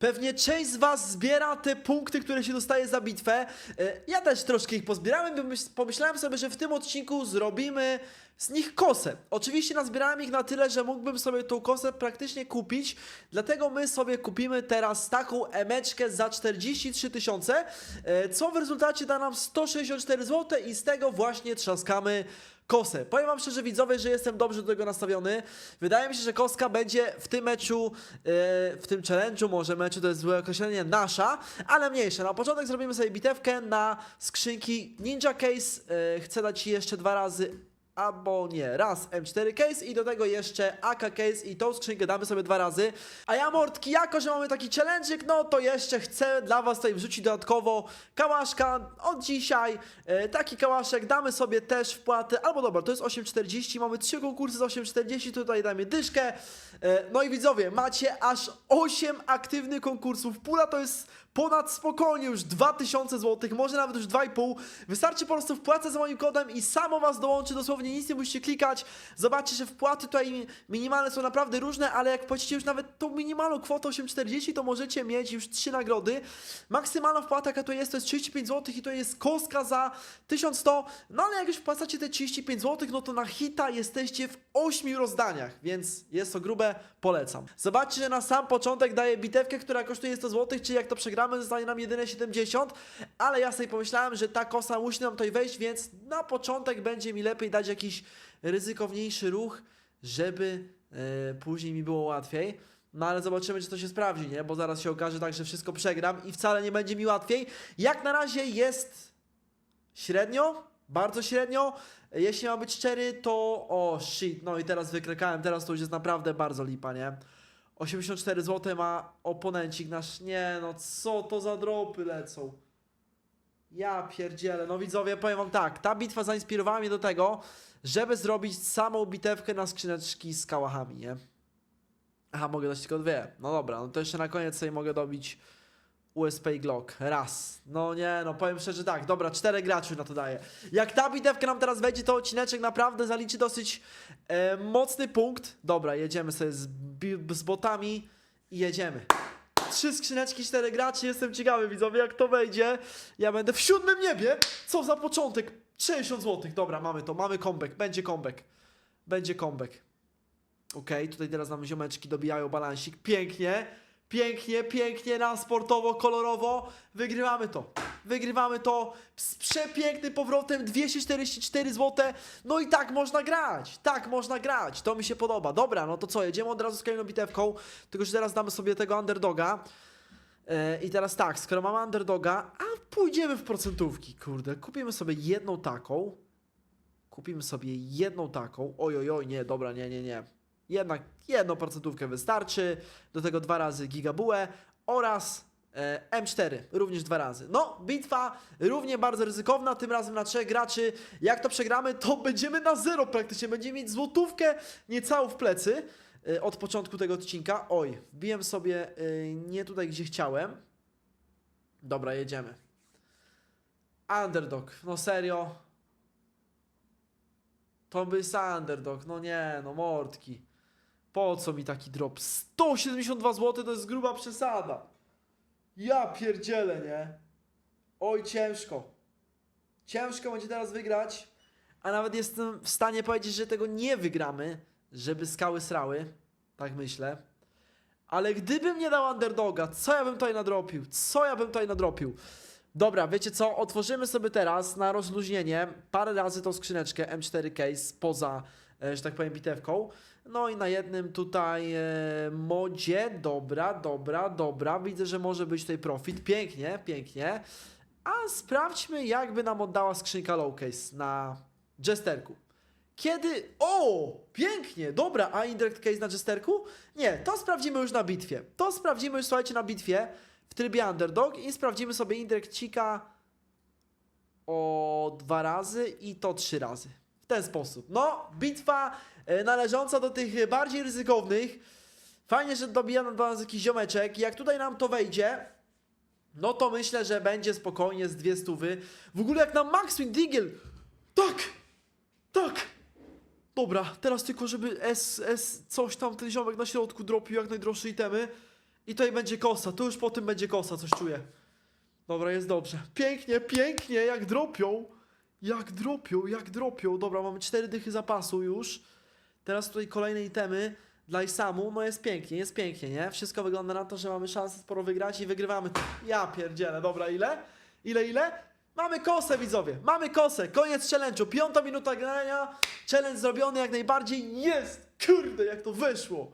Pewnie część z was zbiera te punkty, które się dostaje za bitwę. E, Ja też troszkę ich pozbierałem, pomyślałem sobie, że w tym odcinku zrobimy z nich kosę. Oczywiście nazbierałem ich na tyle, że mógłbym sobie tą kosę praktycznie kupić, dlatego my sobie kupimy teraz taką emeczkę za 43 tysiące, e, co w rezultacie da nam 164 zł i z tego właśnie trzaskamy kosę. Powiem wam szczerze widzowie, że jestem dobrze do tego nastawiony. Wydaje mi się, że koska będzie w tym meczu, e, w tym challenge'u, może meczu to jest złe określenie, nasza, ale mniejsze. Na początek zrobimy sobie bitewkę na skrzynki Ninja Case. E, chcę dać ci jeszcze dwa razy Albo nie, raz M4 case i do tego jeszcze AK case i tą skrzynkę damy sobie dwa razy. A ja mordki, jako że mamy taki challenge'ik, no to jeszcze chcę dla was tutaj wrzucić dodatkowo kałaszka od dzisiaj. E, taki kałaszek damy sobie też wpłatę, albo dobra, to jest 8,40, mamy trzy konkursy z 8,40, tutaj damy dyszkę. E, no i widzowie, macie aż 8 aktywnych konkursów. Pula to jest ponad spokojnie już 2000 zł, może nawet już 2,5. Wystarczy po prostu wpłacę za moim kodem i samo was dołączy, dosłownie nic nie musicie klikać. Zobaczcie, że wpłaty tutaj minimalne są naprawdę różne, ale jak płacicie już nawet tą minimalną kwotę 8,40, to możecie mieć już 3 nagrody. Maksymalna wpłata, jaka to jest, to jest 35 zł i to jest kostka za 1100. No ale jak już wpłacacie te 35 zł, no to na hita jesteście w 8 rozdaniach, więc jest to grube, polecam. Zobaczcie, że na sam początek daję bitewkę, która kosztuje 100 zł, czyli jak to przegramy, zostanie nam jedyne 70, ale ja sobie pomyślałem, że ta kosa musi nam tutaj wejść, więc na początek będzie mi lepiej dać jakiś ryzykowniejszy ruch, żeby e, później mi było łatwiej. No ale zobaczymy, czy to się sprawdzi, nie? Bo zaraz się okaże tak, że wszystko przegram i wcale nie będzie mi łatwiej. Jak na razie jest średnio, bardzo średnio. Jeśli mam być szczery, to o shit, no i teraz wykrekałem, teraz to już jest naprawdę bardzo lipa, nie? 84 zł ma oponencik nasz, nie no, co to za dropy lecą. Ja pierdzielę, no widzowie, powiem wam tak, ta bitwa zainspirowała mnie do tego, żeby zrobić samą bitewkę na skrzyneczki z kałachami, nie? Aha, mogę dać tylko dwie. No dobra, no to jeszcze na koniec sobie mogę dobić USP i Glock. Raz. No nie, no powiem szczerze tak, dobra, czterech graczy na to daje. Jak ta bitewka nam teraz wejdzie, to odcineczek naprawdę zaliczy dosyć e, mocny punkt. Dobra, jedziemy sobie z, z botami i jedziemy. Trzy skrzyneczki, cztery graczy, jestem ciekawy widzowie jak to wejdzie. Ja będę w siódmym niebie. Co za początek? 60 zł. Dobra, mamy to, mamy comeback, będzie comeback. Będzie comeback. Okej, tutaj teraz nam ziomeczki dobijają balansik. Pięknie, pięknie, pięknie, na sportowo, kolorowo. Wygrywamy to. Wygrywamy to z przepięknym powrotem 244 zł. No i tak można grać. Tak można grać. To mi się podoba. Dobra, no to co? Jedziemy od razu z kolejną bitewką. Tylko, że teraz damy sobie tego underdoga. E, I teraz tak, skoro mamy underdoga, a pójdziemy w procentówki, kurde. Kupimy sobie jedną taką. Kupimy sobie jedną taką. Oj, oj, oj, nie, dobra, nie, nie, nie. Jednak jedną procentówkę wystarczy. Do tego dwa razy gigabułę oraz e, M4, również dwa razy. No, bitwa równie bardzo ryzykowna, tym razem na trzech graczy. Jak to przegramy, to będziemy na zero praktycznie. Będziemy mieć złotówkę niecałą w plecy e, od początku tego odcinka. Oj, wbiłem sobie e, nie tutaj, gdzie chciałem. Dobra, jedziemy. Underdog, no serio. To by underdog, no nie, no mordki. Po co mi taki drop? 172 zł to jest gruba przesada. Ja pierdzielę, nie? Oj, ciężko. Ciężko będzie teraz wygrać, a nawet jestem w stanie powiedzieć, że tego nie wygramy, żeby skały srały. Tak myślę. Ale gdybym nie dał underdoga, co ja bym tutaj nadropił? Co ja bym tutaj nadropił? Dobra, wiecie co? Otworzymy sobie teraz na rozluźnienie parę razy tą skrzyneczkę M4 Case poza, e, że tak powiem, bitewką. No i na jednym tutaj e, modzie, dobra, dobra, dobra. Widzę, że może być tutaj profit. Pięknie, pięknie. A sprawdźmy, jakby nam oddała skrzynka low case na Jesterku. Kiedy. O! Pięknie! Dobra, a indirect case na Jesterku? Nie, to sprawdzimy już na bitwie. To sprawdzimy już, słuchajcie, na bitwie w trybie underdog i sprawdzimy sobie indirectcika o dwa razy i to trzy razy. Ten sposób. No, bitwa e, należąca do tych bardziej ryzykownych. Fajnie, że dobija nam do nas jakiś ziomeczek. Jak tutaj nam to wejdzie, no to myślę, że będzie spokojnie z dwie stówy. W ogóle jak na Maxwin Deagle. Tak! Tak! Dobra, teraz tylko żeby S, S coś tam ten ziomek na środku dropił jak najdroższe itemy. I tutaj będzie kosa, tu już po tym będzie kosa, coś czuję. Dobra, jest dobrze. Pięknie, pięknie, jak dropią. Jak dropią, jak dropią. Dobra, mamy cztery dychy zapasu już. Teraz tutaj kolejne itemy dla Isamu. No jest pięknie, jest pięknie, nie? Wszystko wygląda na to, że mamy szansę sporo wygrać i wygrywamy. Ja pierdzielę, dobra, ile? Ile, ile? Mamy kosę, widzowie, mamy kosę, koniec challenge'u, piąta minuta grania, challenge zrobiony jak najbardziej, jest! Kurde, jak to wyszło!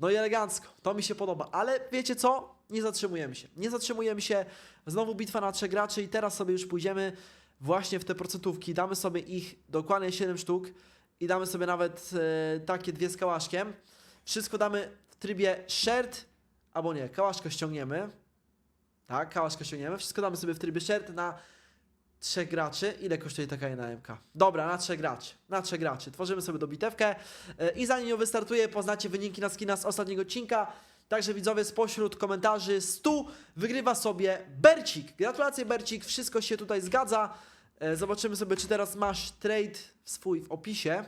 No i elegancko, to mi się podoba, ale wiecie co? Nie zatrzymujemy się, nie zatrzymujemy się, znowu bitwa na trzech graczy i teraz sobie już pójdziemy właśnie w te procentówki, damy sobie ich dokładnie 7 sztuk i damy sobie nawet e, takie dwie z kałaszkiem. Wszystko damy w trybie shared, albo nie, kałaszko ściągniemy, tak, kałaszko ściągniemy, wszystko damy sobie w trybie shared na trzech graczy. Ile kosztuje taka jedna MK? Dobra, na trzech graczy. Na trzech graczy. Tworzymy sobie dobitewkę e, i zanim ją wystartuję, poznacie wyniki na skina z ostatniego odcinka. Także widzowie, spośród komentarzy 100 wygrywa sobie Bercik. Gratulacje Bercik, wszystko się tutaj zgadza. E, Zobaczymy sobie, czy teraz masz trade swój w opisie.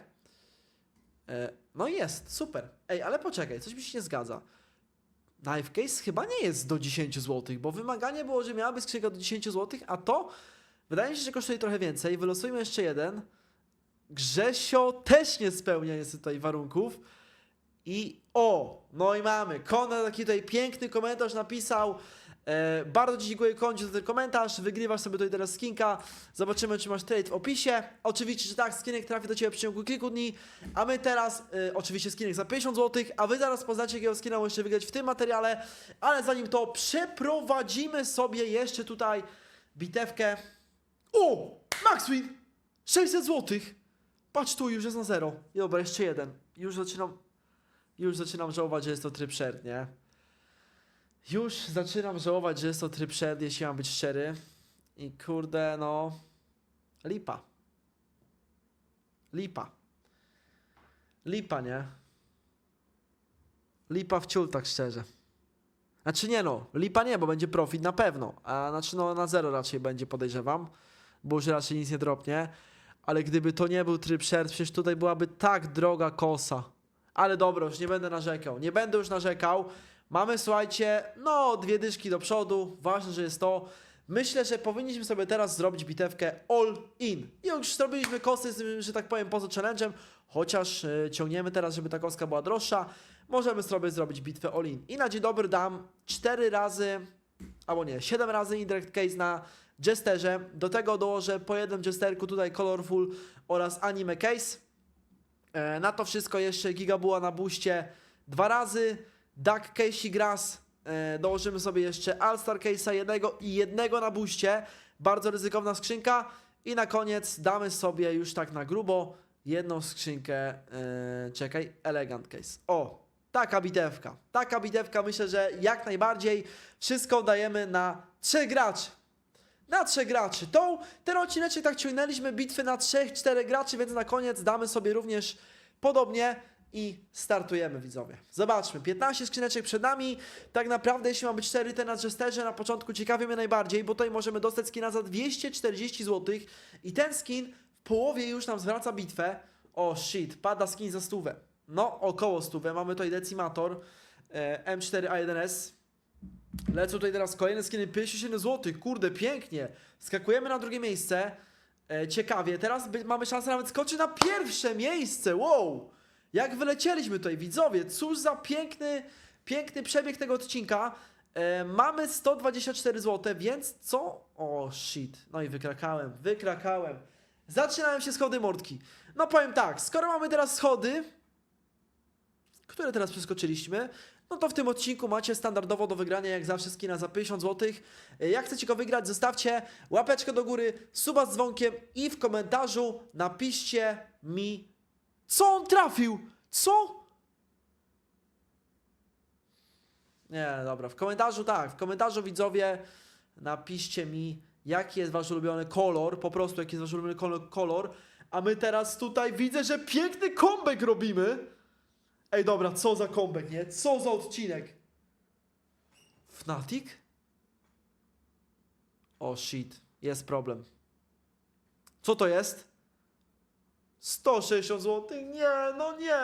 E, No jest, super. Ej, ale poczekaj, coś mi się nie zgadza. Knife case chyba nie jest do 10 zł, bo wymaganie było, że miałaby skrzynka do 10 zł, a to wydaje mi się, że kosztuje trochę więcej. Wylosujmy jeszcze jeden. Grzesio też nie spełnia niestety tutaj warunków. I o, no i mamy. Konrad taki tutaj piękny komentarz napisał. E, bardzo Ci dziękuję Kondzie za ten komentarz. Wygrywasz sobie tutaj teraz skinka. Zobaczymy, czy masz trade w opisie. Oczywiście, że tak, skinek trafi do Ciebie w ciągu kilku dni. A my teraz, e, oczywiście skinek za 50 zł, a Wy zaraz poznacie, jakiego skina możecie wygrać w tym materiale. Ale zanim to, przeprowadzimy sobie jeszcze tutaj bitewkę. O! Maxwin! 600 zł! Patrz tu, już jest na zero. I dobra, jeszcze jeden. Już zaczynam... Już zaczynam żałować, że jest to tryb shared, nie? Już zaczynam żałować, że jest to tryb shared, jeśli mam być szczery. I kurde, no... Lipa. Lipa. Lipa, nie? Lipa w ciul, tak szczerze. Znaczy nie no, lipa nie, bo będzie profit na pewno. A znaczy no na zero raczej będzie podejrzewam, bo już raczej nic nie dropnie. Ale gdyby to nie był tryb shared, przecież tutaj byłaby tak droga kosa. Ale dobra, już nie będę narzekał. Nie będę już narzekał. Mamy, słuchajcie, no dwie dyszki do przodu. Ważne, że jest to. Myślę, że powinniśmy sobie teraz zrobić bitewkę all in. I już zrobiliśmy kosy, że tak powiem, poza challenge'em. Chociaż y, ciągniemy teraz, żeby ta koska była droższa. Możemy sobie zrobić bitwę all in. I na dzień dobry dam 4 razy, albo nie, 7 razy indirect case na Jesterze. Do tego dołożę po jednym Jesterku tutaj Colorful oraz Anime Case. E, Na to wszystko jeszcze Gigabuła na buście dwa razy. Duck Case i Grass. E, dołożymy sobie jeszcze All-Star Case'a jednego i jednego na buście. Bardzo ryzykowna skrzynka. I na koniec damy sobie już tak na grubo jedną skrzynkę. E, czekaj, Elegant Case. O, taka bitewka. Taka bitewka myślę, że jak najbardziej wszystko dajemy na trzech graczy na trzech graczy. Tą, ten odcineczek tak ciągnęliśmy bitwy na trzech, czterech graczy, więc na koniec damy sobie również podobnie i startujemy widzowie. Zobaczmy, 15 skrzyneczek przed nami. Tak naprawdę jeśli ma być 4 te na Jesterze na początku ciekawi mnie najbardziej, bo tutaj możemy dostać skina za 240 zł i ten skin w połowie już nam zwraca bitwę. O shit, pada skin za stówę. No, około stówę. Mamy tutaj Decimator e, M4A1S. Lecą tutaj teraz kolejne skiny 57 zł. Kurde, pięknie. Skakujemy na drugie miejsce. E, ciekawie. Teraz by, mamy szansę nawet skoczyć na pierwsze miejsce. Wow! Jak wylecieliśmy tutaj, widzowie. Cóż za piękny, piękny przebieg tego odcinka. E, mamy 124 zł, więc co? O shit. No i wykrakałem, wykrakałem. Zaczynają się schody mordki. No powiem tak, skoro mamy teraz schody, które teraz przeskoczyliśmy, no to w tym odcinku macie standardowo do wygrania jak zawsze skina za 50 zł. Jak chcecie go wygrać, zostawcie łapeczkę do góry, suba z dzwonkiem i w komentarzu napiszcie mi, co on trafił. Co? Nie, dobra, w komentarzu tak, w komentarzu widzowie napiszcie mi, jaki jest wasz ulubiony kolor, po prostu jaki jest wasz ulubiony kolor. A my teraz tutaj widzę, że piękny comeback robimy. Ej, dobra, co za comeback, nie? Co za odcinek? Fnatic? O shit, jest problem. Co to jest? 160 zł? Nie, no nie.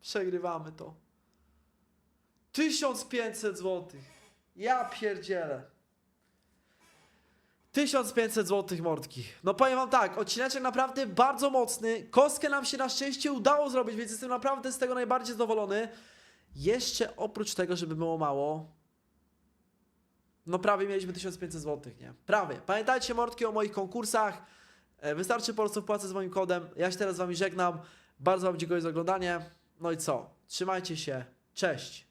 Przegrywamy to. 1500 zł. Ja pierdzielę. 1500 zł mordki. No powiem wam tak, odcineczek naprawdę bardzo mocny. Kostkę nam się na szczęście udało zrobić, więc jestem naprawdę z tego najbardziej zadowolony. Jeszcze oprócz tego, żeby było mało, no prawie mieliśmy 1500 zł, nie? Prawie. Pamiętajcie mordki o moich konkursach. E, Wystarczy po prostu wpłacę z moim kodem. Ja się teraz z wami żegnam. Bardzo wam dziękuję za oglądanie. No i co? Trzymajcie się. Cześć.